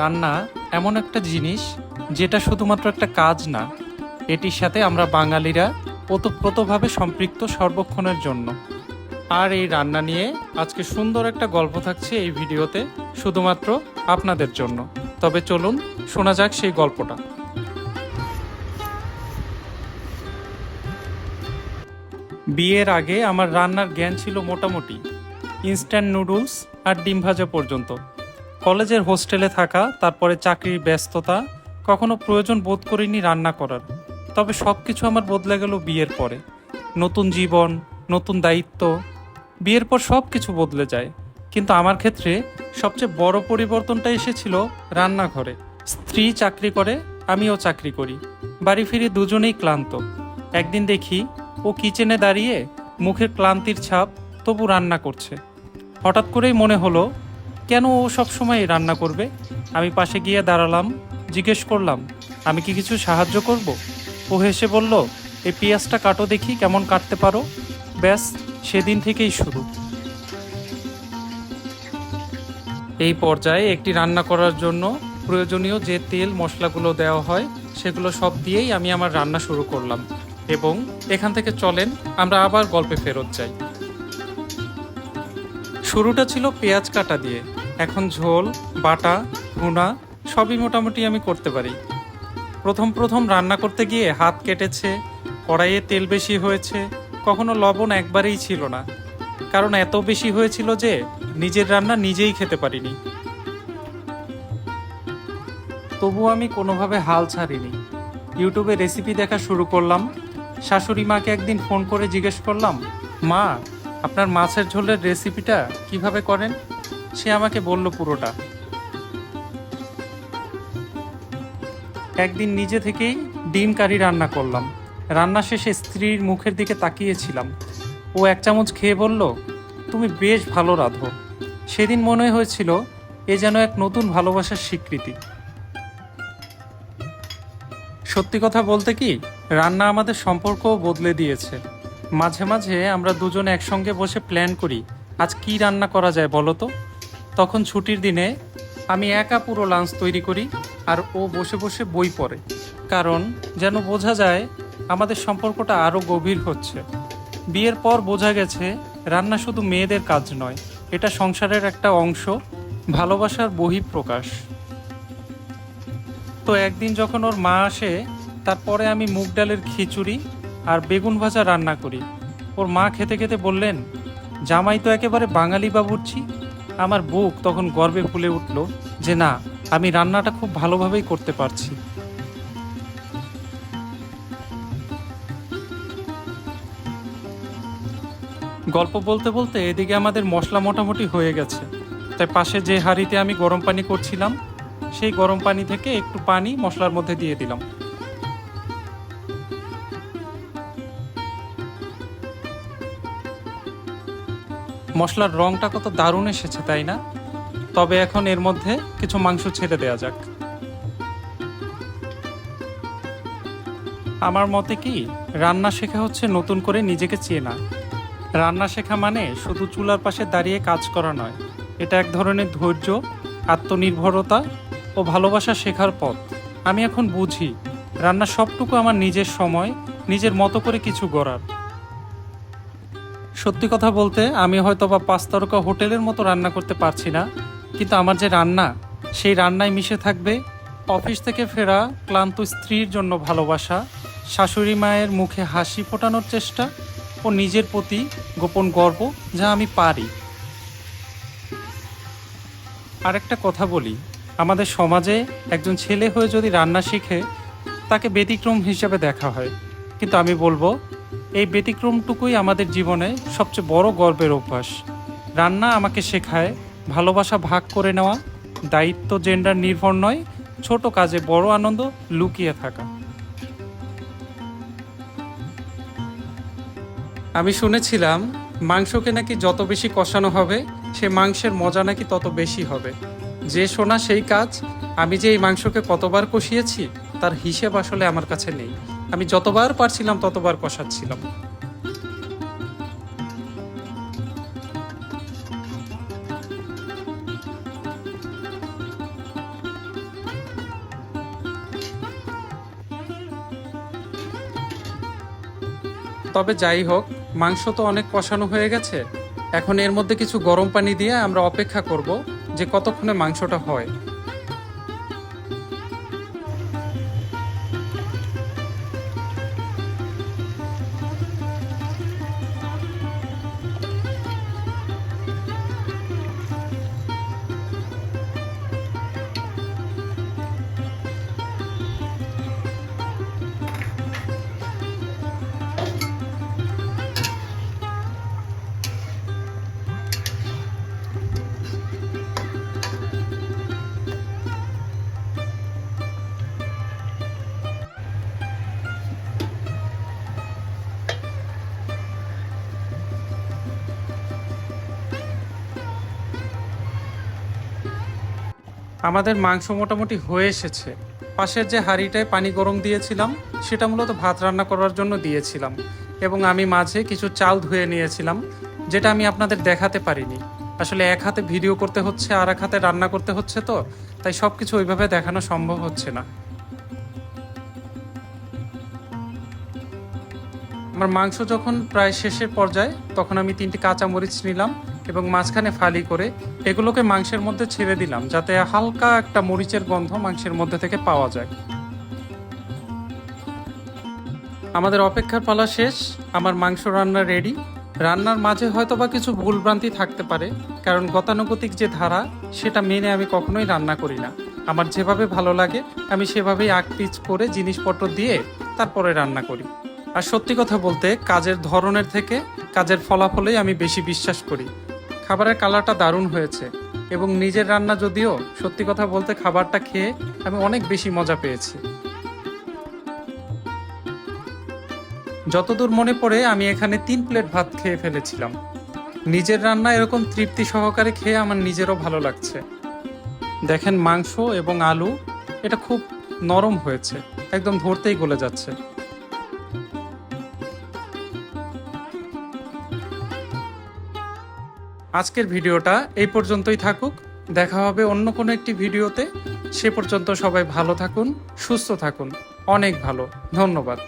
রান্না এমন একটা জিনিস যেটা শুধুমাত্র একটা কাজ না, এটির সাথে আমরা বাঙালিরা ওতপ্রোতভাবে সম্পৃক্ত সর্বক্ষণের জন্য। আর এই রান্না নিয়ে আজকে সুন্দর একটা গল্প থাকছে এই ভিডিওতে শুধুমাত্র আপনাদের জন্য। তবে চলুন শোনা যাক সেই গল্পটা। বিয়ের আগে আমার রান্নার জ্ঞান ছিল মোটামুটি। ইনস্ট্যান্ট নুডলস আর ডিম ভাজা পর্যন্ত। কলেজের হোস্টেলে থাকা, তারপরে চাকরির ব্যস্ততা, কখনো প্রয়োজন বোধ করিনি রান্না করার। তবে সব কিছু আমার বদলে গেল বিয়ের পরে। নতুন জীবন, নতুন দায়িত্ব, বিয়ের পর সব কিছু বদলে যায়। কিন্তু আমার ক্ষেত্রে সবচেয়ে বড় পরিবর্তনটা এসেছিল রান্নাঘরে। স্ত্রী চাকরি করে, আমিও চাকরি করি। বাড়ি ফিরে দুজনেই ক্লান্ত। একদিন দেখি ও কিচেনে দাঁড়িয়ে মুখের ক্লান্তির ছাপ তবু রান্না করছে। হঠাৎ করেই মনে হলো কেন ও সবসময় রান্না করবে? আমি পাশে গিয়ে দাঁড়ালাম, জিজ্ঞেস করলাম, আমি কি কিছু সাহায্য করব? ও হেসে বলল, এই পেঁয়াজটা কাটো দেখি কেমন কাটতে পারো। ব্যাস, সেদিন থেকেই শুরু। এই পর্যায়ে একটি রান্না করার জন্য প্রয়োজনীয় যে তেল মশলাগুলো দেওয়া হয়, সেগুলো সব দিয়েই আমি আমার রান্না শুরু করলাম এবং এখান থেকে চলেন, আমরা আবার গল্পে ফেরত যাই। শুরুটা ছিল পেঁয়াজ কাটা দিয়ে। এখন ঝোল, বাটা, ভুনা, সবই মোটামুটি আমি করতে পারি। প্রথম প্রথম রান্না করতে গিয়ে হাত কেটেছে, কড়াইয়ে তেল বেশি হয়েছে, কখনো লবণ একবারেই ছিল না। কারণ এত বেশি হয়েছিল যে নিজের রান্না নিজেই খেতে পারিনি। তবু আমি কোনোভাবে হাল ছাড়িনি। ইউটিউবে রেসিপি দেখা শুরু করলাম। শাশুড়ি মাকে একদিন ফোন করে জিজ্ঞেস করলাম, মা আপনার মাছের ঝোলের রেসিপিটা কীভাবে করেন? সে আমাকে বলল পুরোটা। একদিন নিজে থেকেই ডিম কারি রান্না করলাম। রান্না শেষে স্ত্রীর মুখের দিকে তাকিয়েছিলাম। ও এক চামচ খেয়ে বলল, তুমি বেশ ভালো রাঁধো। সেদিন মনে হয়েছিল এ যেন এক নতুন ভালোবাসার স্বীকৃতি। সত্যি কথা বলতে কি, রান্না আমাদের সম্পর্কও বদলে দিয়েছে। মাঝে মাঝে আমরা দুজন একসঙ্গে বসে প্ল্যান করি, আজ কি রান্না করা যায় বলো তো? তখন ছুটির দিনে আমি একা পুরো লাঞ্চ তৈরি করি আর ও বসে বসে বই পড়ে। কারণ যেন বোঝা যায় আমাদের সম্পর্কটা আরও গভীর হচ্ছে। বিয়ের পর বোঝা গেছে রান্না শুধু মেয়েদের কাজ নয়, এটা সংসারের একটা অংশ, ভালোবাসার বহিঃপ্রকাশ। তো একদিন যখন ওর মা আসে, তারপরে আমি মুগ ডালের খিচুড়ি আর বেগুন ভাজা রান্না করি। ওর মা খেতে খেতে বললেন, জামাই তো একেবারে বাঙালি বাবুর্চি। আমার বুক তখন গর্বে ফুলে উঠল যে না, আমি রান্নাটা খুব ভালোভাবেই করতে পারছি। গল্প বলতে বলতে এদিকে আমাদের মশলা মোটামুটি হয়ে গেছে। তাই পাশে যে হাঁড়িতে আমি গরম পানি করছিলাম, সেই গরম পানি থেকে একটু পানি মশলার মধ্যে দিয়ে দিলাম। মশলার রংটা কত দারুণ এসেছে, তাই না? তবে এখন এর মধ্যে কিছু মাংস ছেড়ে দেওয়া যাক। আমার মতে কি, রান্না শেখা হচ্ছে নতুন করে নিজেকে চেনা। রান্না শেখা মানে শুধু চুলার পাশে দাঁড়িয়ে কাজ করা নয়, এটা এক ধরনের ধৈর্য, আত্মনির্ভরতা ও ভালোবাসা শেখার পথ। আমি এখন বুঝি, রান্না সবটুকু আমার নিজের সময়, নিজের মতো করে কিছু গড়ার। সত্যি কথা বলতে, আমি হয়তো বা পাঁচ তারকা হোটেলের মতো রান্না করতে পারছি না, কিন্তু আমার যে রান্না, সেই রান্নায় মিশে থাকবে অফিস থেকে ফেরা ক্লান্ত স্ত্রীর জন্য ভালোবাসা, শাশুড়ি মায়ের মুখে হাসি ফোটানোর চেষ্টা ও নিজের প্রতি গোপন গর্ব যা আমি পারি। আরেকটা কথা বলি, আমাদের সমাজে একজন ছেলে হয়ে যদি রান্না শিখে, তাকে ব্যতিক্রম হিসাবে দেখা হয়। কিন্তু আমি বলব এই ব্যতিক্রমটুকুই আমাদের জীবনে সবচেয়ে বড় গর্বের অভ্যাস। রান্না আমাকে শেখায়, ভালোবাসা ভাগ করে নেওয়া, দায়িত্ব জেন্ডার নির্ভর নয়, ছোট কাজে বড় আনন্দ লুকিয়ে থাকা। আমি শুনেছিলাম, মাংসকে নাকি যত বেশি কষানো হবে, সে মাংসের মজা নাকি তত বেশি হবে। যে শোনা সেই কাজ, আমি যে এই মাংসকে কতবার কষিয়েছি, তার হিসেব আসলে আমার কাছে নেই। আমি যতবার পারছিলাম, ততবার কষাচ্ছিলাম। তবে যাই হোক, মাংস তো অনেক কষানো হয়ে গেছে। এখন এর মধ্যে কিছু গরম পানি দিয়ে আমরা অপেক্ষা করব যে কতক্ষণে মাংসটা হয়। আমাদের মাংস মোটামুটি হয়ে এসেছে। পাশের যে হাঁড়িটায় পানি গরম দিয়েছিলাম, সেটা মূলত ভাত রান্না করার জন্য দিয়েছিলাম এবং আমি মাঝে কিছু চাল ধুয়ে নিয়েছিলাম, যেটা আমি আপনাদের দেখাতে পারিনি। আসলে এক হাতে ভিডিও করতে হচ্ছে, আর এক হাতে রান্না করতে হচ্ছে তো, তাই সব কিছু ওইভাবে দেখানো সম্ভব হচ্ছে না। আমার মাংস যখন প্রায় শেষের পর্যায়ে, তখন আমি তিনটি কাঁচামরিচ নিলাম এবং মাঝখানে ফালি করে এগুলোকে মাংসের মধ্যে ছেড়ে দিলাম, যাতে হালকা একটা মরিচের গন্ধ মাংসের মধ্যে থেকে পাওয়া যায়। আমাদের অপেক্ষার পালা শেষ, আমার মাংস রান্না রেডি রান্নার মাঝে হয়তো বা কিছু ভুলভ্রান্তি থাকতে পারে, কারণ গতানুগতিক যে ধারা, সেটা মেনে আমি কখনোই রান্না করি না। আমার যেভাবে ভালো লাগে, আমি সেভাবেই আগ পিচ করে জিনিসপত্র দিয়ে তারপরে রান্না করি। আর সত্যি কথা বলতে, কাজের ধরনের থেকে কাজের ফলাফলেই আমি বেশি বিশ্বাস করি। খাবারের কালারটা দারুণ হয়েছে এবং নিজের রান্না যদিও সত্যি কথা বলতে খাবারটা খেয়ে আমি অনেক বেশি মজা পেয়েছি। যতদূর মনে পড়ে আমি এখানে তিন প্লেট ভাত খেয়ে ফেলেছিলাম। নিজের রান্না এরকম তৃপ্তি সহকারে খেয়ে আমার নিজেরও ভালো লাগছে। দেখেন মাংস এবং আলু, এটা খুব নরম হয়েছে, একদম ধরতেই গলে যাচ্ছে। আজকের ভিডিওটা এই পর্যন্তই থাকুক। দেখা হবে অন্য কোনো একটি ভিডিওতে। সে পর্যন্ত সবাই ভালো থাকুন, সুস্থ থাকুন। অনেক ভালো। ধন্যবাদ।